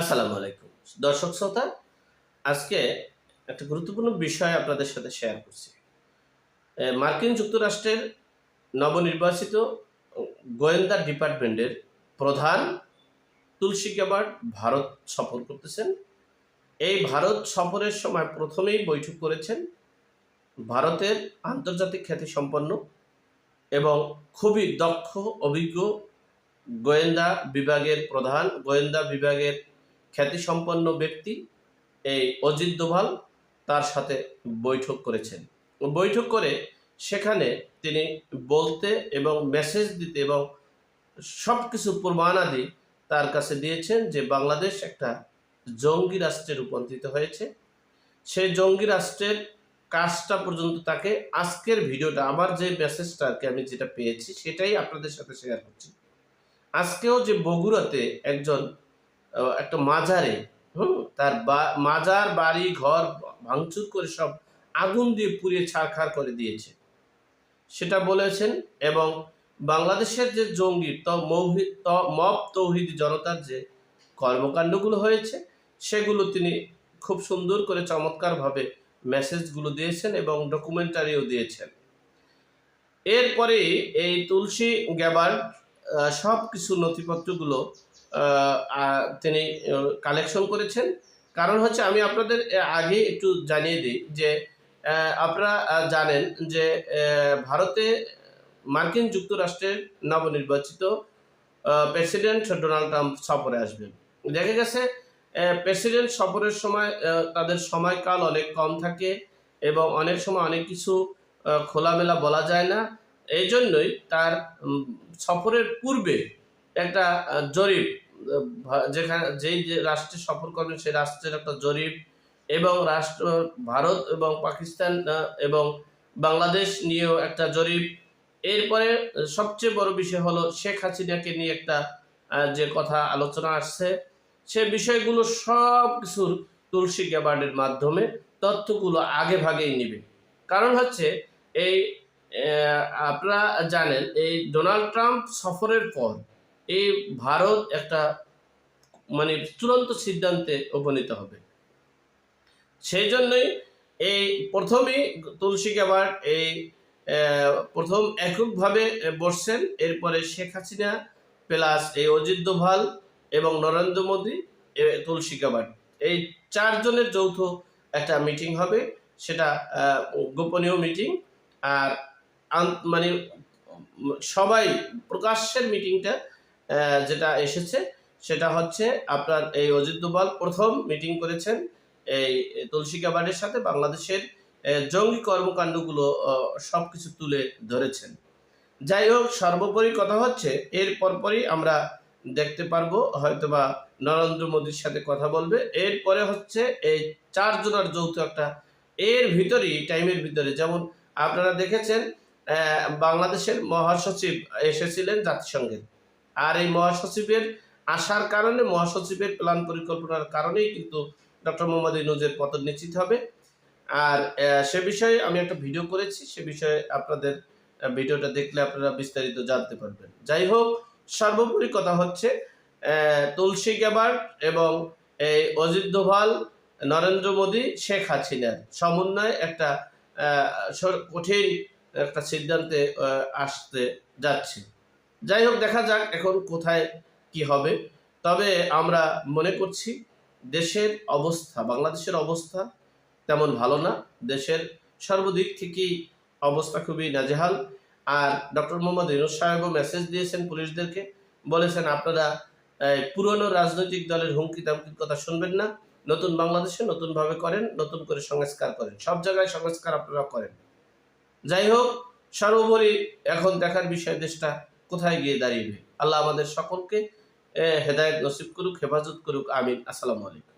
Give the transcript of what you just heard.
আসসালামু আলাইকুম। দর্শক শ্রোতা, আজকে একটা গুরুত্বপূর্ণ বিষয় আপনাদের সাথে শেয়ার করছি। মার্কিন যুক্তরাষ্ট্রের নবনির্বাচিত গোয়েন্দা ডিপার্টমেন্টের প্রধান তুলসী গ্যাবার্ড ভারত সফর করতেছেন। এই ভারত সফরের সময় প্রথমেই বৈঠক করেছেন ভারতের আন্তর্জাতিক খ্যাতি সম্পন্ন এবং খুবই দক্ষ, অভিজ্ঞ গোয়েন্দা বিভাগের প্রধান, গোয়েন্দা বিভাগের খ্যাতিসম্পন্ন ব্যক্তি এই অজিত দোভাল তার সাথে বৈঠক করেছেন। বৈঠক করে সেখানে তিনি বলতে এবং মেসেজ দিতে এবং সব কিছু প্রমাণাদি তার কাছে দিয়েছেন যে বাংলাদেশ একটা জঙ্গি রাষ্ট্রে রূপান্তরিত হয়েছে। সেই জঙ্গি রাষ্ট্রের কাজটা পর্যন্ত তাকে আজকের ভিডিওটা, আমার যে মেসেজটা আর কি আমি যেটা পেয়েছি সেটাই আপনাদের সাথে শেয়ার করছি। আজকেও যে বগুড়াতে একজন একটা মাজারে, হুম, তার মাজার, বাড়ি, ঘর ভাঙচুর করে সব আগুন দিয়ে পুড়িয়ে ছাড়খাড় করে দিয়েছে। সেটা বলেছেন এবং বাংলাদেশের যে জঙ্গি মব তৌহিদি জনতার যে কর্মকাণ্ডগুলো হয়েছে, সেগুলো তিনি খুব সুন্দর করে চমৎকারভাবে মেসেজগুলো দিয়েছেন এবং ডকুমেন্টারিও দিয়েছেন। এরপরে এই তুলসী গ্যাবার সব কিছু নথিপত্রগুলো তিনি কালেকশন করেছেন। কারণ হচ্ছে আমি আপনাদের আগে একটু জানিয়ে দিই যে আপনারা জানেন যে ভারতে মার্কিন যুক্তরাষ্ট্রের নবনির্বাচিত প্রেসিডেন্ট ডোনাল্ড ট্রাম্প সফরে আসবেন। দেখা গেছে প্রেসিডেন্ট সফরের সময় তাদের সময়কাল অনেক কম থাকে এবং অনেক সময় অনেক কিছু খোলামেলা বলা যায় না। এই জন্যই তার সফরের পূর্বে একটা জরিপ যেখানে, যেই যে রাষ্ট্রে সফর করবেন সেই রাষ্ট্রের একটা জরিপ এবং রাষ্ট্র, ভারত এবং পাকিস্তান এবং বাংলাদেশ নিয়েও একটা জরিপ। এরপরে সবচেয়ে বড় বিষয় হলো শেখ হাসিনাকে নিয়ে একটা যে কথা আলোচনা আসছে, সে বিষয়গুলো সব কিছুর তুলসী গ্যাবার্ডের মাধ্যমে তথ্যগুলো আগে ভাগেই নিবে। কারণ হচ্ছে এই আপনারা জানেন এই ডোনাল্ড ট্রাম্প সফরের পর এই ভারত একটা মানে চূড়ান্ত সিদ্ধান্তে উপনীত হবে। সেই জন্যই এই প্রথমেই তুলসী গ্যাবার্ড এই প্রথম এককভাবে বসছেন। এরপরে শেখ হাসিনা প্লাস এই অজিত দোভাল এবং নরেন্দ্র মোদী তুলসী গ্যাবার্ড এই চারজনের যৌথ একটা মিটিং হবে। সেটা গোপনীয় মিটিং। আর মানে সবাই প্রকাশ্যের মিটিংটা যেটা এসেছে, সেটা হচ্ছে আপনার এই অজিত দোভাল প্রথম মিটিং করেছেন এই তুলসী গ্যাবার্ডের সাথে বাংলাদেশের জঙ্গি কর্মকাণ্ডগুলো সব কিছু তুলে ধরেছেন। যাই হোক, সর্বোপরি কথা হচ্ছে, এর পরপরই আমরা দেখতে পারব, হয়তোবা নরেন্দ্র মোদীর সাথে কথা বলবে। এরপরে হচ্ছে এই চারজনের যৌথ একটা, এর ভিতরেই টাইমের ভিতরে, যেমন আপনারা দেখেছেন বাংলাদেশের মহাসচিব এসেছিলেন জাতিসংঘের আর এই মহাসচিবের আসার কারণে, মহাসচিবের প্ল্যান পরিকল্পনার কারণেই কিন্তু ডক্টর মোহাম্মদ ইনুজের পতন নিশ্চিত হবে। আর সে বিষয়ে আমি একটা ভিডিও করেছি, সে বিষয়ে আপনাদের ভিডিওটা দেখলে আপনারা বিস্তারিত জানতে পারবেন। যাই হোক, সর্বোপরি কথা হচ্ছে তুলসী গ্যাবার্ড এবং এই অজিত দোভাল, নরেন্দ্র মোদী, শেখ হাসিনার সমন্বয়ে একটা কঠিন একটা সিদ্ধান্তে আসতে যাচ্ছে। যাই হোক, দেখা যাক এখন কোথায় কি হবে। তবে আমরা মনে করছি দেশের অবস্থা, বাংলাদেশের অবস্থা তেমন ভালো না। দেশের সর্বদিক থেকেই অবস্থা খুবই নাজেহাল। আর ডক্টর মোহাম্মদ ইনুস সাহেবও মেসেজ দিয়েছেন পুলিশদেরকে। বলেছেন, আপনারা পুরনো রাজনৈতিক দলের হুমকি দামকির কথা শুনবেন না। নতুন বাংলাদেশে নতুনভাবে করেন, নতুন করে সংস্কার করেন। সব জায়গায় সংস্কার আপনারা করেন। যাই হোক, সর্বোপরি এখন দেখার বিষয় দেশটা কোথায় গিয়ে দাঁড়িয়ে আল্লাহ আমাদের সকলকে হেদায়ত নসিব করুক হেফাজত করুক আমিন। আসসালামু আলাইকুম।